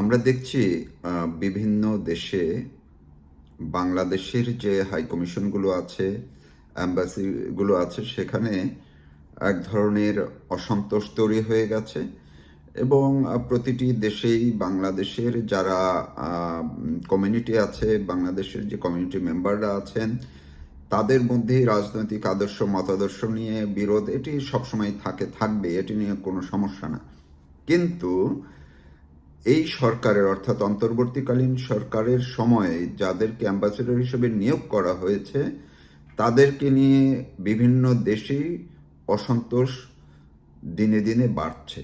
আমরা দেখছি বিভিন্ন দেশে বাংলাদেশের যে হাই কমিশনগুলো আছে, অ্যাম্বাসিগুলো আছে, সেখানে এক ধরনের অসন্তোষ তৈরি হয়ে গেছে এবং প্রতিটি দেশেই বাংলাদেশের যারা কমিউনিটি আছে, বাংলাদেশের যে কমিউনিটি মেম্বাররা আছেন, তাদের মধ্যেই রাজনৈতিক আদর্শ, মতাদর্শ নিয়ে বিরোধ, এটি সবসময় থাকে, থাকবে, এটি নিয়ে কোনো সমস্যা না। কিন্তু এই সরকারের, অর্থাৎ অন্তর্বর্তীকালীন সরকারের সময়ে যাদেরকে অ্যাম্বাসেডর হিসেবে নিয়োগ করা হয়েছে, তাদেরকে নিয়ে বিভিন্ন দেশেই অসন্তোষ দিনে দিনে বাড়ছে।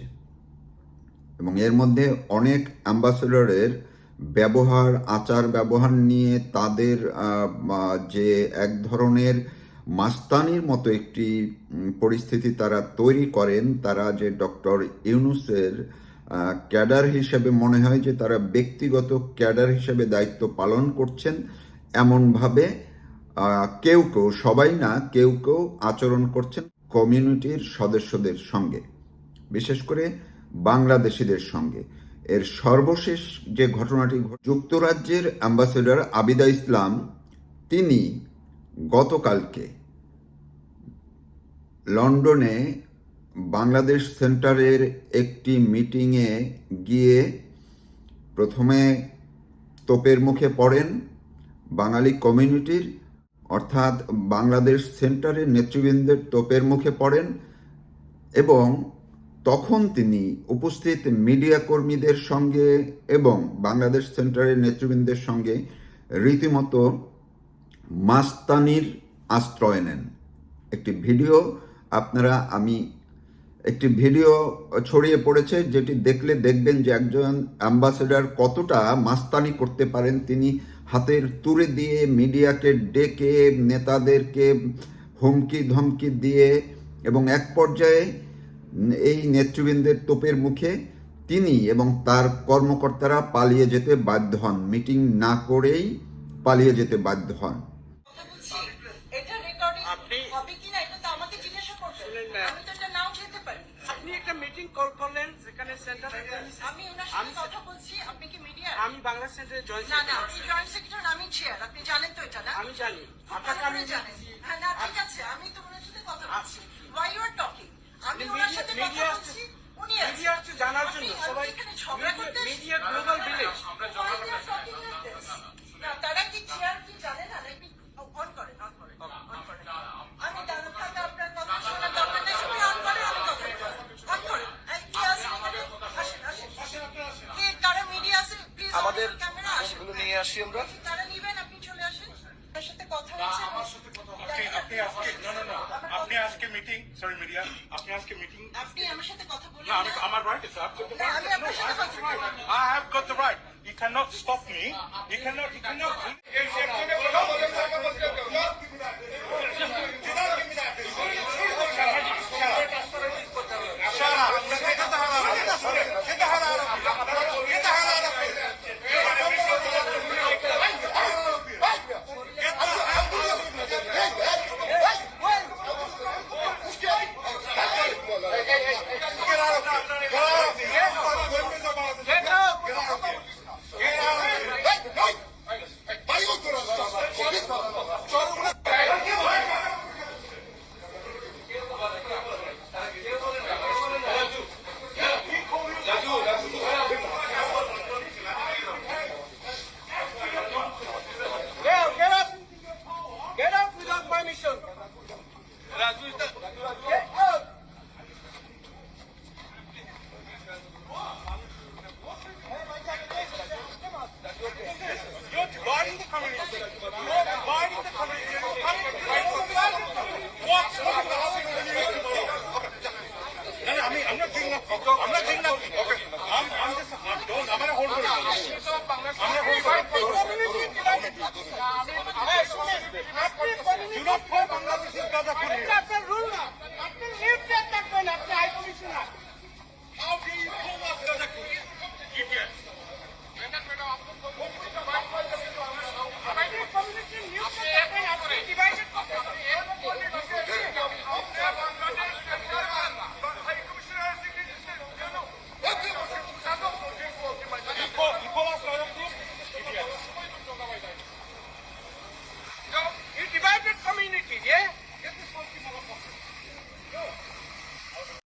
এবং এর মধ্যে অনেক অ্যাম্বাসেডরের ব্যবহার, আচার ব্যবহার নিয়ে তাদের যে এক ধরনের মাস্তানির মতো একটি পরিস্থিতি তারা তৈরি করেন, তারা যে ডক্টর ইউনুসের ক্যাডার হিসেবে মনে হয় যে তারা ব্যক্তিগত ক্যাডার হিসেবে দায়িত্ব পালন করছেন এমনভাবে কেউ কেউ, সবাই না, কেউ কেউ আচরণ করছেন কমিউনিটির সদস্যদের সঙ্গে, বিশেষ করে বাংলাদেশিদের সঙ্গে। এর সর্বশেষ যে ঘটনাটি যুক্তরাজ্যের অ্যাম্বাসেডর আবিদা ইসলাম, তিনি গতকালকে লন্ডনে বাংলাদেশ সেন্টারের একটি মিটিংয়ে গিয়ে প্রথমে তোপের মুখে পড়েন বাঙালি কমিউনিটির, অর্থাৎ বাংলাদেশ সেন্টারের নেতৃবৃন্দের তোপের মুখে পড়েন এবং তখন তিনি উপস্থিত মিডিয়া কর্মীদের সঙ্গে এবং বাংলাদেশ সেন্টারের নেতৃবৃন্দের সঙ্গে রীতিমতো মাস্তানির আশ্রয় নেন। একটি ভিডিও আপনারা আমি একটি ভিডিও ছড়িয়ে পড়েছে যেটি দেখলে দেখবেন যে একজন অ্যাম্বাসেডার কতটা মাস্তানি করতে পারেন। তিনি হাতের তুড়ে দিয়ে মিডিয়াকে ডেকে নেতাদেরকে হুমকি ধমকি দিয়ে এবং এক পর্যায়ে এই নেতৃবৃন্দের তোপের মুখে তিনি এবং তার কর্মকর্তারা পালিয়ে যেতে বাধ্য হন। মিটিং না করেই পালিয়ে যেতে বাধ্য হন কথা বলছি, এটা recording আপনি- হবে কিনা এটা তো আমাকে জিজ্ঞাসা করবেন। শুনেন না। আমি তো এটা নাও যেতে পারি। আপনি একটা মিটিং কল করলেন যেখানে সেন্টার আমি ওনার সাথে আমি- কথা বলছি, আপনি কি মিডিয়া আমি বাংলা সেন্টারে জয়েন না, না, আপনি জয়েন্ট সেক্রেটারি আমি চেয়ার আপনি জানেন তো এটা, না? আমি জানি আপনাকে আমি জানি জানেন। হ্যাঁ, না, ঠিক আছে, আমি তো ওনার সাথে কথা বলছি। ওয়াই ইউ আর টকিং আমি ওনার সাথে কথা বলছি, উনি মিডিয়া। জানার জন্য সবাই এখানে ঝগড়া করতে মিডিয়া আসি আমরা তারা নিবেন, আপনি চলে আসেন। আপনার সাথে কথা হচ্ছে। আপনি আপনি আজকে না না না আপনি আজকে মিটিং সরি মিডিয়া আপনি আজকে মিটিং আপনি আমার সাথে কথা বলুন না আমি না। আমার রাইট আছে I've got the না, right. আমি আপনার সাথে কথা বলব। I have got the right. You cannot stop me. You cannot. You cannot. Shut